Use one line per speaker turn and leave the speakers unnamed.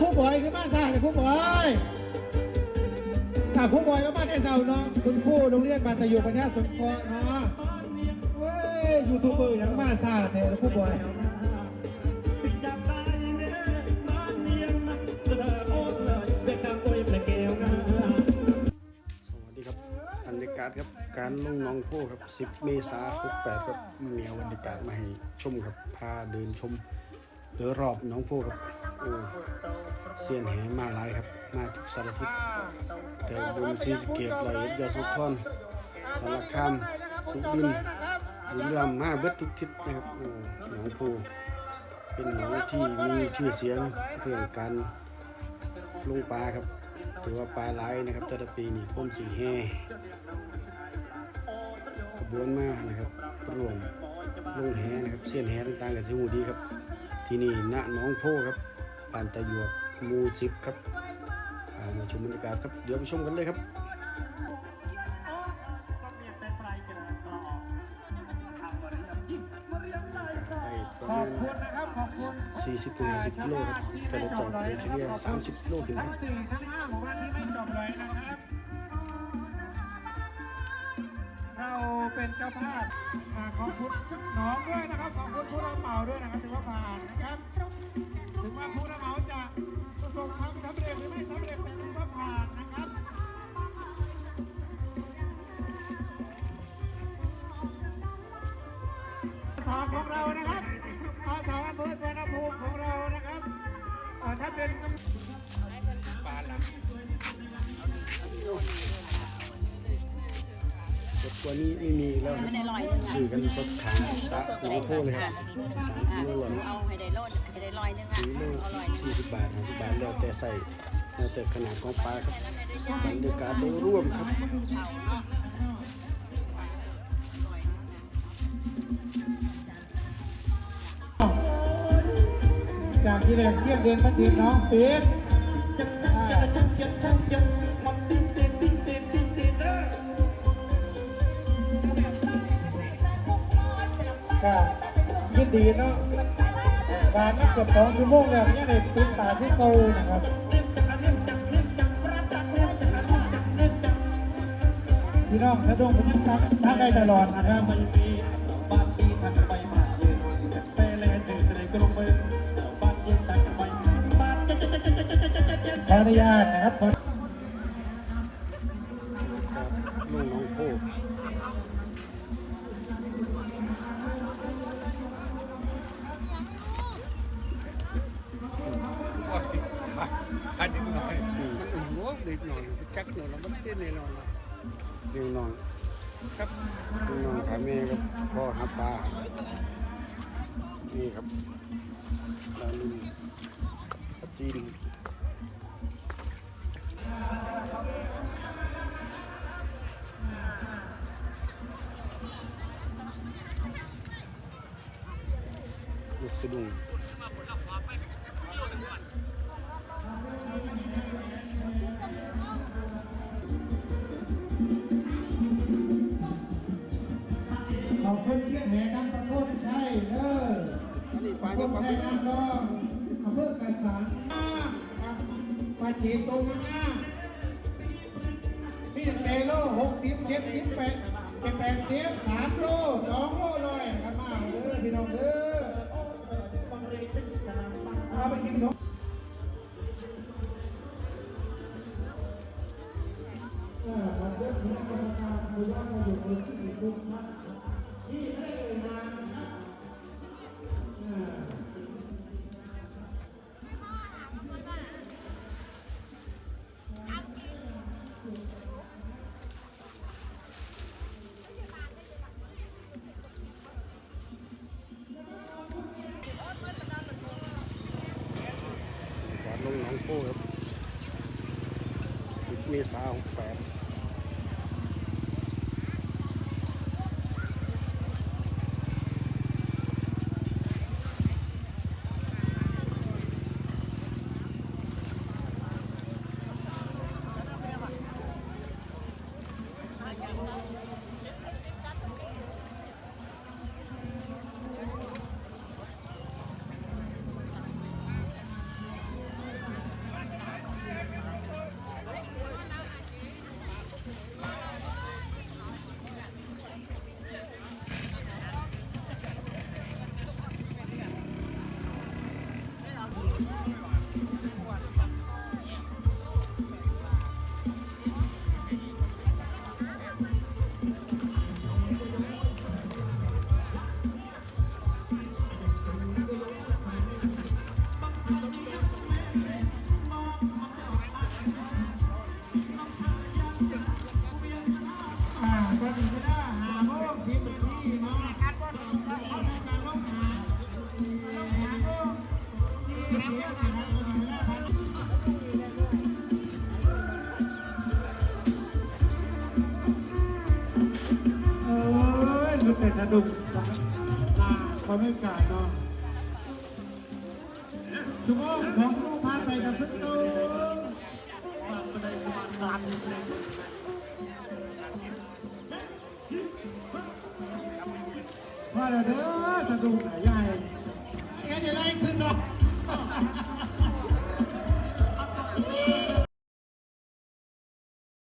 ครู่บอยขึ้นมาซาเลยครู่บอยอ่าครู่บอยก็มาได้เสาเนาะคุณครู่โรงเรียนบานตะยุประชาสงเคราะห์เนาะเว้ยยูทูบเบอร์ยังมาซาแต่ครู่บอย
สวัสดีครับบรรยากาศครับการลงน้องโพครับ 10 เมษายน68ครับมันมีเอาบรรยากาศมาให้ชมครับพาเดินชมโดยรอบน้องโพครับ เสียนแหมาหลายครับ มาทุกสารทิศแต่บุญศรีสเกตลอยเอ็ดยาสุทรสารคามสุรินบุรีรัมย์มาเบิดทุกทิศนะครับเออหนองโพเป็นหนองที่มีชื่อเสียงเรื่องการลงปลาครับถือว่าปลาไหลนะครับแต่ละปีนี่คนสีแห่ขบวนมานะครับรวมลงแหนะครับเส้นแหต่างๆกับสิหูดีครับ ที่นี่ณหน้องโพครับ ปานตะหยวกหมูสิบครับอ่ามาชมบรรยากาศครับ เดี๋ยวไปชมกันเลยครับได้ประ
ขอ
มา
บ
ณ
คุณนะครับขอบคุณ
40ถึง50กิโลครับแต่ละจอดโดยเฉลี่ย30กิโลถึง
ทั้งสี่ทั้งห้าหมู่บ้ เป็นเจ้าภาพอ่าขอบคุณน้องด้วยนะครับขอบคุณผู้รับเหมาด้วยนะครับถือว่าผ่านนะครับถึงว่าผู้รับเหมาจะประสบความสำเร็จหรือไม่สำเร็จแต่ถือว่าผ่านนะครับสอของเรานะครับอสออำเภอสวนภูมิของเรานะครับเอ่อถ้าเป็น
สดกว่านี้ไม่มีแล้วครับสื่อกันสดขางสะหน้องโพเลยครับสามกิโลหลอน
เอาให้ได้โลดให้ได้ลอยนึงอะ
กิโล
เอาลอย
สี่สิบบาทห้าสิบบาทแล้วแต่ใส่แล้วแต่ขนาดของปลาครับบรรยากาศโดยรวมครับ
จากที่แรกเสียงเดินประเทศน้องเป็ดก็ ดีเนาะการนับเกือบสองชั่วโมงแล้วยังได้ติดตาที่เกานะครับพี่น้องสะดวกเป็นยังทักทักได้ตลอดนะครับขออนุญาตนะครับขอ
ครับลุงน้องโพ
อันนี้หน่อยมันอุ่นหัวนิดหน่อย จักหน่อยแล้วมันเต้นแน่นอนเลย
เลี้ยงน้อง
ครับ
เลี้ยงน้องขาแม่ครับพ่อหาปลานี่ครับปลาลุงปลาจีนลูกสะดุ้ง
น
นี้ปลา
ของบ
ปลา
คุณ
บึก
น้ำดองอำเภอกระสังครับมาฉีดตรงนั้นนะพี่เตโลหกสิบเจ็ดสิบแปดเจ็ดแปดสิบสามโลสองโลลอยกันมาเด้อพี่น้องเด้อเอาไปกินสองอ่าวันเดือนที่กรรมการดูว่าเราอยู่บนที่คุณนที่ เมษา
ยนหกแปด เออลุกแต่
สะดุกตาทำไมก่าาเนาะชั่วโงสองชั่วโมไปกับพึ่งตูปา
กประเด็นมันดัน
พอแล้วเด้อสะดุกอใหญ่แกจะไรขึ้นเนาะ ハハハハ!